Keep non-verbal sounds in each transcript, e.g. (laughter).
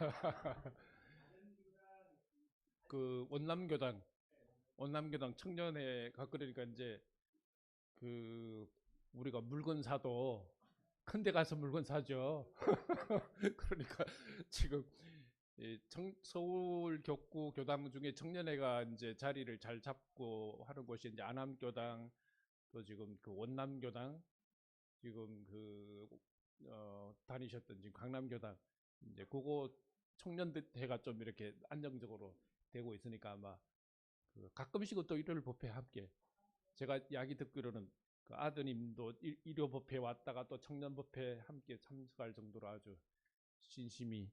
(laughs) 그 원남교당 원남교당 청년회 가 그러니까 이제 그 우리가 물건 사도 큰 데 가서 물건 사죠. (laughs) 그러니까 지금 이 청, 서울 격구 교당 중에 청년회가 이제 자리를 잘 잡고 하는 곳이 이제 안암교당 또 지금 그 원남교당 지금 그 어, 다니셨던 지금 강남교당 이제 그거 청년대회가 좀 이렇게 안정적으로 되고 있으니까 아마 그 가끔씩은 또 일요일 법회 함께 제가 이야기 듣기로는 그 아드님도 일- 일요 법회 왔다가 또 청년 법회 함께 참석할 정도로 아주 신심이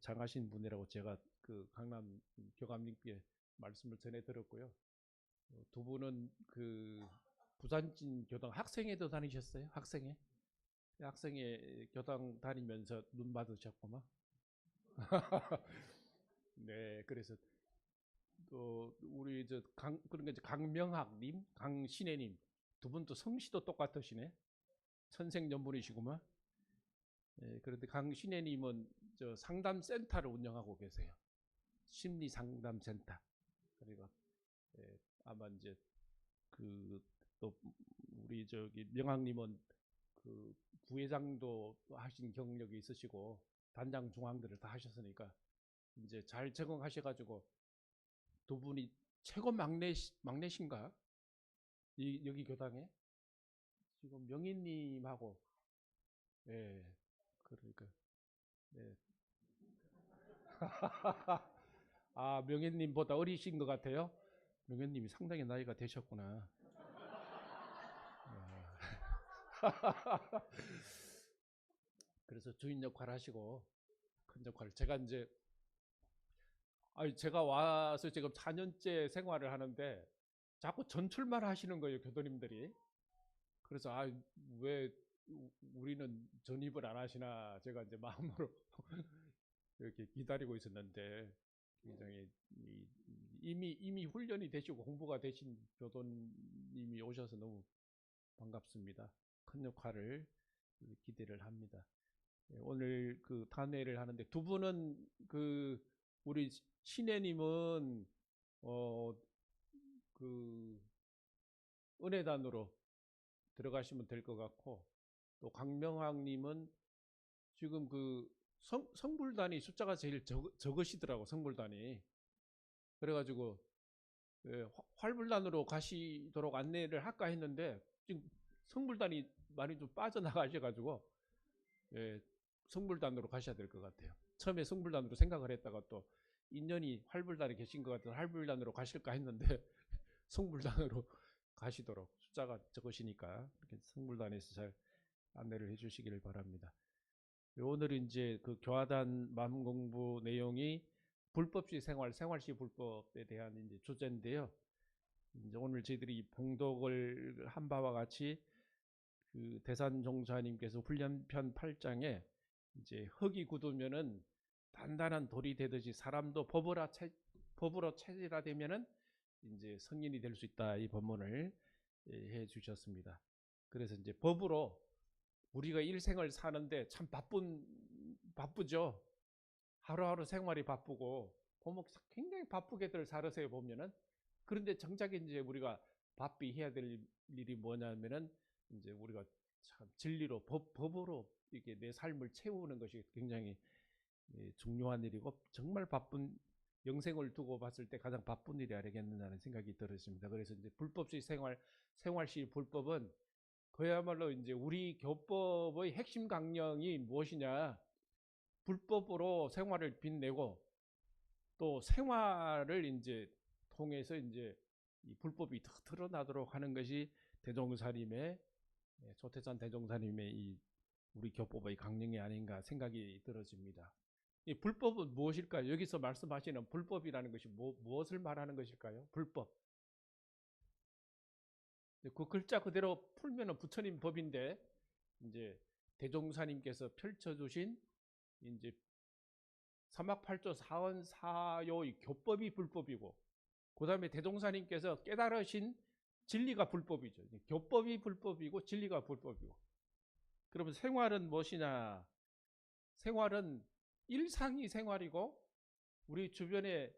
장하신 분이라고 제가 그 강남 교감님께 말씀을 전해 들었고요. 어, 두 분은 그 부산진 교당 학생회도 다니셨어요? 학생회? 학생회 교당 다니면서 눈 받으셨구만. (laughs) 네, 그래서 또 우리 저 강 그러니까 이제 강명학님, 강신혜님 두 분도 성씨도 똑같으시네. 천생연분이시구만. 예, 그런데 강신혜님은 저 상담 센터를 운영하고 계세요. 심리 상담 센터. 그리고 예, 아마 이제 그 또 우리 저기 명학님은 그 부회장도 하신 경력이 있으시고 단장 중앙들을 다 하셨으니까 이제 잘 적응하셔가지고 두 분이 최고 막내 막내신가? 이 여기 교당에 지금 명희님하고 예 그러니까 네. (laughs) 아 명희님보다 어리신 것 같아요. 명희님이 상당히 나이가 되셨구나. 야. (laughs) 그래서 주인 역할 하시고 큰 역할을 제가 이제 아니 제가 와서 지금 4년째 생활을 하는데 자꾸 전출만 하시는 거예요 교도님들이 그래서 아왜 우리는 전입을 안 하시나 제가 이제 마음으로 (laughs) 이렇게 기다리고 있었는데 굉장히 이- 이미 이미 훈련이 되시고 공부가 되신 교도님이 오셔서 너무 반갑습니다. 큰 역할을 기대를 합니다. 예, 오늘 그 단회를 하는데 두 분은 그 우리 신혜님은 어 그 은혜단으로 들어가시면 될 것 같고 또 강명학님은 지금 그 성, 성불단이 숫자가 제일 적, 적으시더라고 성불단이 그래가지고 예, 화- 활불단으로 가시도록 안내를 할까 했는데 지금 성불단이 많이 좀 빠져나가셔가지고 예, 성불단으로 가셔야 될 것 같아요. 처음에 성불단으로 생각을 했다가 또 인연이 활불단에 계신 것 같아서 활불단으로 가실까 했는데 (laughs) 성불단으로 (laughs) 가시도록 숫자가 적으시니까 이렇게 성불단에서 잘 안내를 해주시기를 바랍니다. 오늘은 이제 그 교화단 마음 공부 내용이 불법시 생활, 생활시 불법에 대한 이제 주제인데요. 이제 오늘 저희들이 봉독을 한 바와 같이 그 대산 종사님께서 훈련편 8장에 이제 흙이 굳으면은 단단한 돌이 되듯이 사람도 법으로 체, 법으로 체질화 되면은 이제 성인이 될 수 있다 이 본문을 예, 해 주셨습니다. 그래서 이제 법으로 우리가 일생을 사는데 참 바쁜 바쁘죠. 하루하루 생활이 바쁘고 보면 굉장히 바쁘게들 살으세요 보면은 그런데 정작 이제 우리가 바삐 해야 될 일이 뭐냐면은 이제 우리가 참 진리로 법, 법으로 이렇게 내 삶을 채우는 것이 굉장히 예, 중요한 일이고 정말 바쁜 영생을 두고 봤을 때 가장 바쁜 일이 아니겠느냐는 생각이 들었습니다. 그래서 이제 불법시 생활 생활시 불법은 그야말로 이제 우리 교법의 핵심 강령이 무엇이냐 불법으로 생활을 빛내고 또 생활을 이제 통해서 이제 이 불법이 더 드러나도록 하는 것이 대종사님의 예, 조태산 대종사님의 이 우리 교법의 강령이 아닌가 생각이 들어집니다. 이 불법은 무엇일까요? 여기서 말씀하시는 불법이라는 것이 뭐, 무엇을 말하는 것일까요? 불법. 그 글자 그대로 풀면은 부처님 법인데 이제 대종사님께서 펼쳐주신 이제 사막팔조 사원사요의 교법이 불법이고 그 다음에 대종사님께서 깨달으신 진리가 불법이죠. 교법이 불법이고 진리가 불법이고. 그러면 생활은 무엇이냐? 생활은 일상이 생활이고 우리 주변에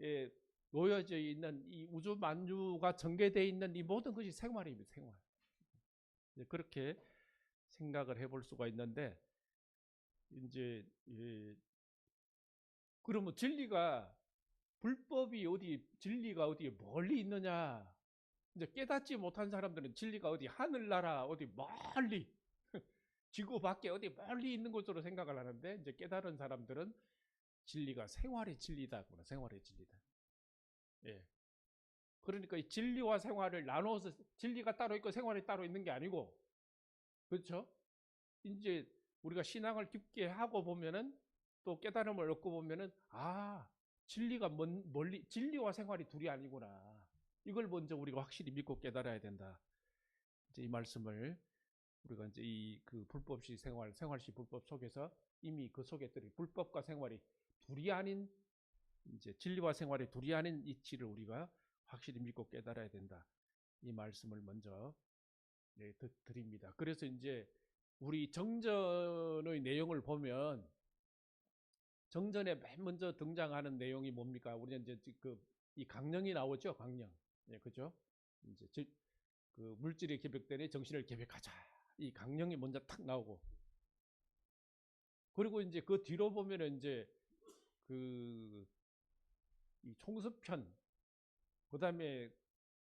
예, 놓여져 있는 이 우주 만유가 전개되어 있는 이 모든 것이 생활입니다. 생활. 예, 그렇게 생각을 해볼 수가 있는데 이제 예, 그러면 진리가 불법이 어디 진리가 어디 멀리 있느냐? 이제 깨닫지 못한 사람들은 진리가 어디 하늘나라 어디 멀리 (laughs) 지구 밖에 어디 멀리 있는 곳으로 생각을 하는데 이제 깨달은 사람들은 진리가 생활의 진리다. 생활의 진리다. 예. 그러니까 이 진리와 생활을 나눠서 진리가 따로 있고 생활이 따로 있는 게 아니고 그렇죠? 이제 우리가 신앙을 깊게 하고 보면은 또 깨달음을 얻고 보면은 아 진리가 먼, 멀리 진리와 생활이 둘이 아니구나. 이걸 먼저 우리가 확실히 믿고 깨달아야 된다. 이제 이 말씀을 우리가 이제 이 그 불법시 생활, 생활시 불법 속에서 이미 그 속에 들이 불법과 생활이 둘이 아닌 이제 진리와 생활이 둘이 아닌 이치를 우리가 확실히 믿고 깨달아야 된다. 이 말씀을 먼저 네, 드립니다. 그래서 이제 우리 정전의 내용을 보면 정전에 맨 먼저 등장하는 내용이 뭡니까? 우리는 이제 그 이 강령이 나오죠, 강령. 예, 그죠? 이제 즉, 그 물질이 계백되니 정신을 계백하자. 이 강령이 먼저 탁 나오고. 그리고 이제 그 뒤로 보면은 이제 그 이 총수편, 그 다음에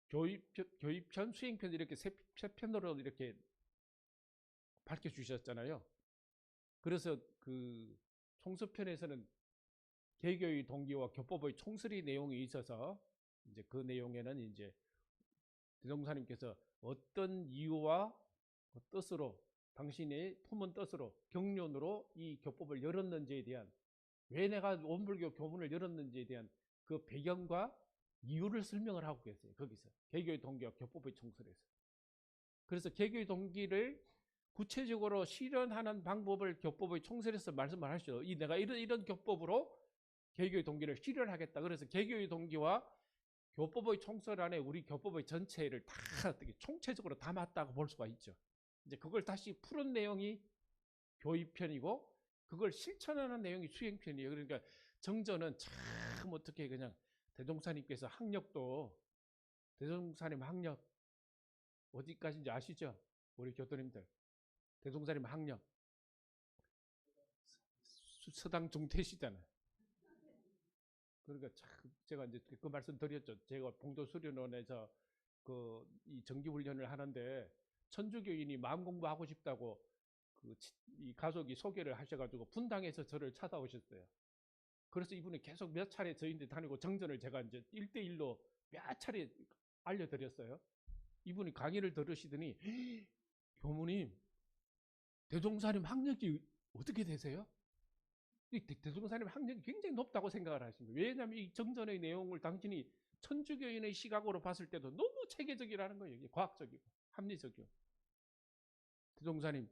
교육편, 수행편 이렇게 세, 세 편으로 이렇게 밝혀주셨잖아요. 그래서 그 총수편에서는 개교의 동기와 교법의 총설이 내용이 있어서 이제 그 내용에는 이제 대종사님께서 어떤 이유와 그 뜻으로 당신의 품은 뜻으로 경륜으로 이 교법을 열었는지에 대한 왜 내가 원불교 교문을 열었는지에 대한 그 배경과 이유를 설명을 하고 계세요. 거기서 개교의 동기와 교법의 총설에서. 그래서 개교의 동기를 구체적으로 실현하는 방법을 교법의 총설에서 말씀을 하시죠. 이 내가 이런 이런 교법으로 개교의 동기를 실현하겠다. 그래서 개교의 동기와 교법의 총설 안에 우리 교법의 전체를 다 총체적으로 담았다고 볼 수가 있죠. 이제 그걸 다시 푸른 내용이 교의편이고 그걸 실천하는 내용이 수행편이에요. 그러니까 정전은 참 어떻게 그냥 대종사님께서 학력도 대종사님 학력 어디까지인지 아시죠? 우리 교도님들 대종사님 학력 서당 중퇴시잖아요. 그러니까 참 제가 이제 그 말씀 드렸죠. 제가 봉도 수련원에서 그 이 정기 훈련을 하는데 천주교인이 마음 공부하고 싶다고 그 이 가족이 소개를 하셔가지고 분당에서 저를 찾아오셨어요. 그래서 이분이 계속 몇 차례 저희한테 다니고 정전을 제가 이제 1대1로 몇 차례 알려드렸어요. 이분이 강의를 들으시더니 교무님 대종사님 학력이 어떻게 되세요? 이 대종사님 학력이 굉장히 높다고 생각을 거예요. 왜냐하면 이 정전의 내용을 당신이 천주교인의 시각으로 봤을 때도 너무 체계적이라는 거예요. 과학적이고 합리적이고. 대종사님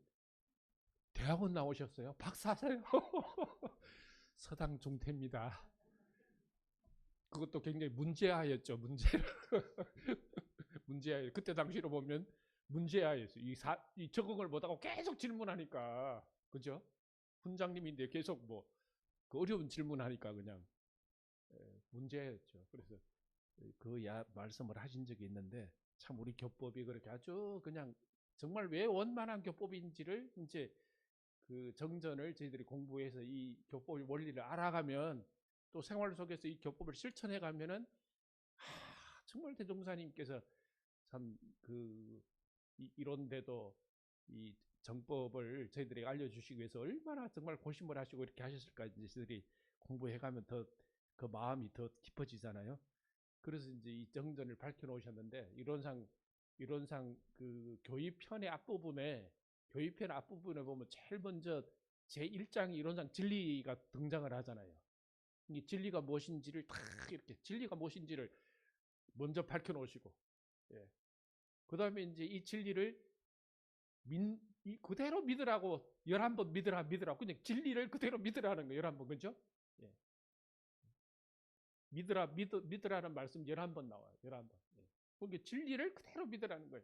대학원 나오셨어요? 박사세요? (laughs) 서당 중퇴입니다. 그것도 굉장히 문제아였죠. 문제. (laughs) 문제아. 그때 당시로 보면 문제아였어요. 이, 사, 이 적응을 못하고 계속 질문하니까. 그죠? 훈장님인데 계속 뭐 그 어려운 질문하니까 그냥 예, 문제였죠. 그래서 그 야, 말씀을 하신 적이 있는데 참 우리 교법이 그렇게 아주 그냥 정말 왜 원만한 교법인지를 이제 그 정전을 저희들이 공부해서 이 교법의 원리를 알아가면 또 생활 속에서 이 교법을 실천해 가면은 아, 정말 대종사님께서 참 그 이런데도 이 정법을 저희들에게 알려주시기 위해서 얼마나 정말 고심을 하시고 이렇게 하셨을까 이제 저희들이 공부해 가면 더 그 마음이 더 깊어지잖아요. 그래서 이제 이 정전을 밝혀 놓으셨는데 이론상 이론상 그 교의편의 앞부분에 교의편 앞부분에 보면 제일 먼저 제 1장이 이론상 진리가 등장을 하잖아요. 이 진리가 무엇인지를 다 이렇게 진리가 무엇인지를 먼저 밝혀 놓으시고 예. 그 다음에 이제 이 진리를 민, 그대로 믿으라고 열한 번 믿으라 믿으라고 그냥 진리를 그대로 믿으라는 거예요. 열한 번 그죠? 예. 믿으라 믿, 믿으라는 말씀 열한 번 나와요. 열한 번. 예. 그게 진리를 그대로 믿으라는 거예요.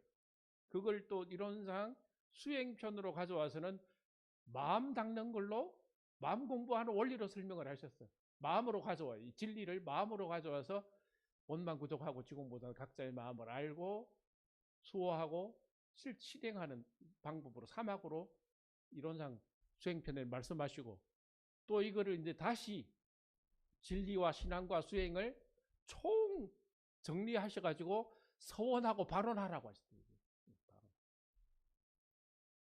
그걸 또 이론상 수행편으로 가져와서는 마음 닦는 걸로 마음 공부하는 원리로 설명을 하셨어요. 마음으로 가져와 이 진리를 마음으로 가져와서 원만 구족하고 지공보다 각자의 마음을 알고 수호하고 실 실행하는 방법으로 사막으로 이론상 수행편에 말씀하시고 또 이거를 이제 다시 진리와 신앙과 수행을 총 정리하셔 가지고 서원하고 발언하라고 하셨어요. 발언.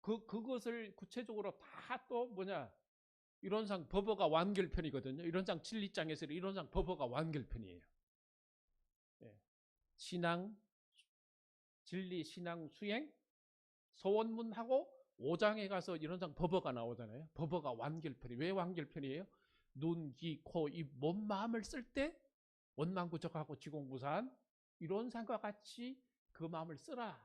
그 그것을 구체적으로 다 또 뭐냐 이론상 법어가 완결편이거든요. 이론상 진리장에서 이론상 법어가 완결편이에요. 예. 신앙, 진리, 신앙, 수행, 서원문하고 5장에 가서 이론상 법어가 나오잖아요. 법어가 완결편이 왜 완결편이에요? 눈, 귀, 코, 입, 몸, 마음을 쓸 때 원망구적하고 지공부산 이론상과 같이 그 마음을 쓰라.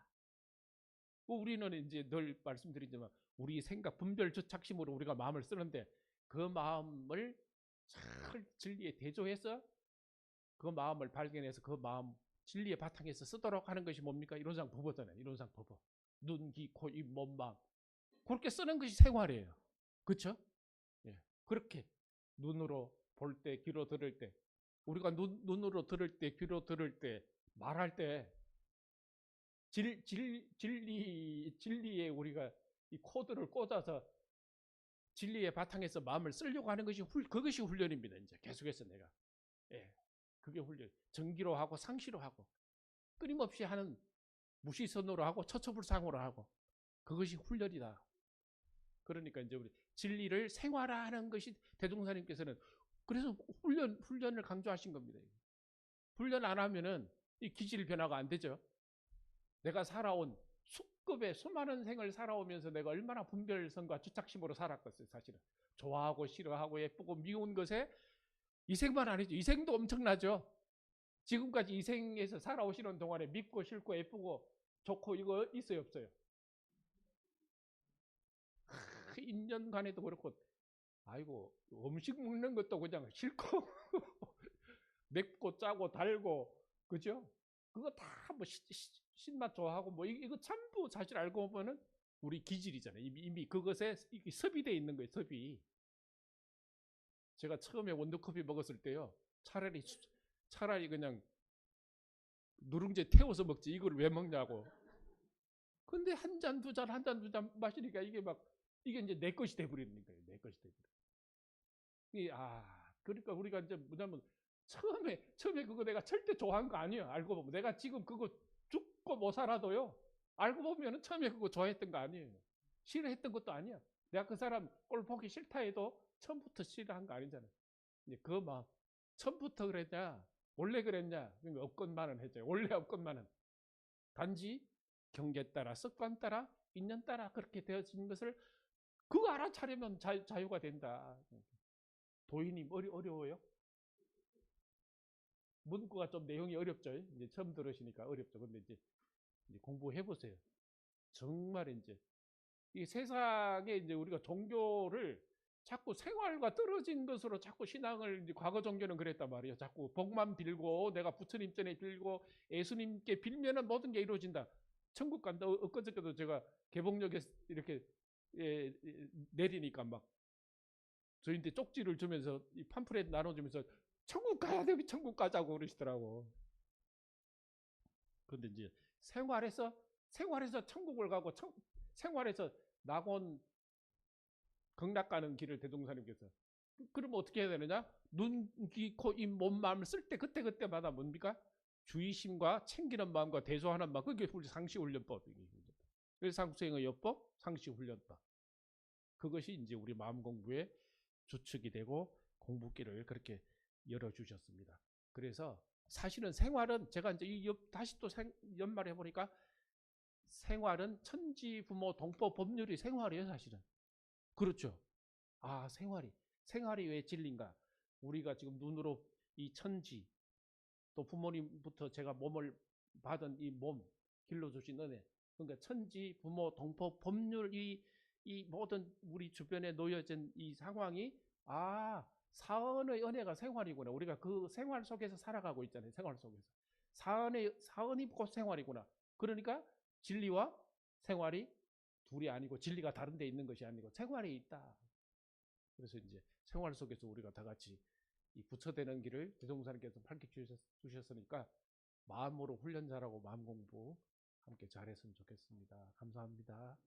우리는 이제 늘 말씀드리지만 우리 생각 분별 주착심으로 우리가 마음을 쓰는데 그 마음을 잘 진리에 대조해서 그 마음을 발견해서 그 마음 진리의 바탕에서 쓰도록 하는 것이 뭡니까? 이론상 법어잖아요. 이론상 법어. 눈, 귀, 코, 입, 몸, 마음. 그렇게 쓰는 것이 생활이에요. 그렇죠? 예. 그렇게 눈으로 볼 때, 귀로 들을 때, 우리가 눈, 눈으로 들을 때, 귀로 들을 때, 말할 때, 질, 질, 진리, 진리에 우리가 이 코드를 꽂아서 진리의 바탕에서 마음을 쓰려고 하는 것이 훌, 그것이 훈련입니다. 이제 계속해서 내가. 예. 그게 훈련. 정기로 하고 상시로 하고 끊임없이 하는 무시선으로 하고 처처불상으로 하고 그것이 훈련이다. 그러니까 이제 우리 진리를 생활화하는 것이 대종사님께서는 그래서 훈련 훈련을 강조하신 겁니다. 훈련 안 하면은 이 기질 변화가 안 되죠. 내가 살아온 수급의 수많은 생을 살아오면서 내가 얼마나 분별성과 주착심으로 살았겠어요, 사실은. 좋아하고 싫어하고 예쁘고 미운 것에 이생만 아니죠. 이생도 엄청나죠. 지금까지 이생에서 살아오시는 동안에 밉고 싫고 예쁘고 좋고 이거 있어요, 없어요? 하, 1년간에도 그렇고 아이고 음식 먹는 것도 그냥 싫고 (laughs) 맵고 짜고 달고 그죠? 그거 다 뭐 신맛 좋아하고 뭐 이거 전부 사실 알고 보면은 우리 기질이잖아요. 이미, 이미 그것에 섭이 돼 있는 거예요. 섭이. 제가 처음에 원두커피 먹었을 때요. 차라리 차라리 그냥 누룽지 태워서 먹지 이걸 왜 먹냐고. 근데 한 잔 두 잔 한 잔 두 잔 마시니까 이게 막 이게 이제 내 것이 돼 버리는 거예요. 내 것이 돼 버려. 이아 그러니까 우리가 이제 뭐냐면 처음에 처음에 그거 내가 절대 좋아한 거 아니에요. 알고 보면 내가 지금 그거 죽고 못 살아도요. 알고 보면은 처음에 그거 좋아했던 거 아니에요. 싫어했던 것도 아니야. 내가 그 사람 꼴 보기 싫다 해도 처음부터 싫어한 거 아니잖아요. 이제 그 마음 처음부터 그랬냐 원래 그랬냐 그러니까 없건만은 했죠. 원래 없건만은 단지 경계 따라 습관 따라 인연 따라 그렇게 되어진 것을 그거 알아차리면 자, 자유가 된다. 도인이 어려, 어려워요? 문구가 좀 내용이 어렵죠. 이제 처음 들으시니까 어렵죠. 근데 이제, 이제 공부해 보세요. 정말 이제 이 세상에 이제 우리가 종교를 자꾸 생활과 떨어진 것으로 자꾸 신앙을 과거 종교는 그랬단 말이에요. 자꾸 복만 빌고 내가 부처님 전에 빌고 예수님께 빌면은 모든 게 이루어진다. 천국 간다. 어, 엊그저께도 제가 개봉역에 이렇게 예, 내리니까 막 저희한테 쪽지를 주면서 이 팜프렛 나눠주면서 천국 가야 돼, 천국 가자고 그러시더라고. 근데 이제 생활에서 생활에서 천국을 가고 청, 생활에서 낙원 극락 가는 길을 대동사님께서 그러면 어떻게 해야 되느냐? 눈, 귀, 코, 입, 몸, 마음을 쓸 때 그때 그때마다 뭡니까? 주의심과 챙기는 마음과 대소하는 마음 그게 우리 상시 훈련법이에요. 그래서 상수행의 여법, 상시 훈련법. 그것이 이제 우리 마음 공부의 주축이 되고 공부길을 그렇게 열어주셨습니다. 그래서 사실은 생활은 제가 이제 이 다시 또 연말해 보니까 생활은 천지 부모 동법 법률이 생활이에요 사실은 그렇죠 아 생활이 생활이 왜 진리인가 우리가 지금 눈으로 이 천지 또 부모님부터 제가 몸을 받은 이 몸 길러주신 은혜 그러니까 천지 부모 동법 법률이 이 모든 우리 주변에 놓여진 이 상황이 아 사언의 은혜가 생활이구나. 우리가 그 생활 속에서 살아가고 있잖아요. 생활 속에서. 사언의, 사언이 곧 생활이구나. 그러니까 진리와 생활이 둘이 아니고 진리가 다른 데 있는 것이 아니고 생활이 있다. 그래서 이제 생활 속에서 우리가 다 같이 이 부처되는 길을 대종사님께서 밝혀 주셨, 주셨으니까 마음으로 훈련 잘하고 마음 공부 함께 잘했으면 좋겠습니다. 감사합니다.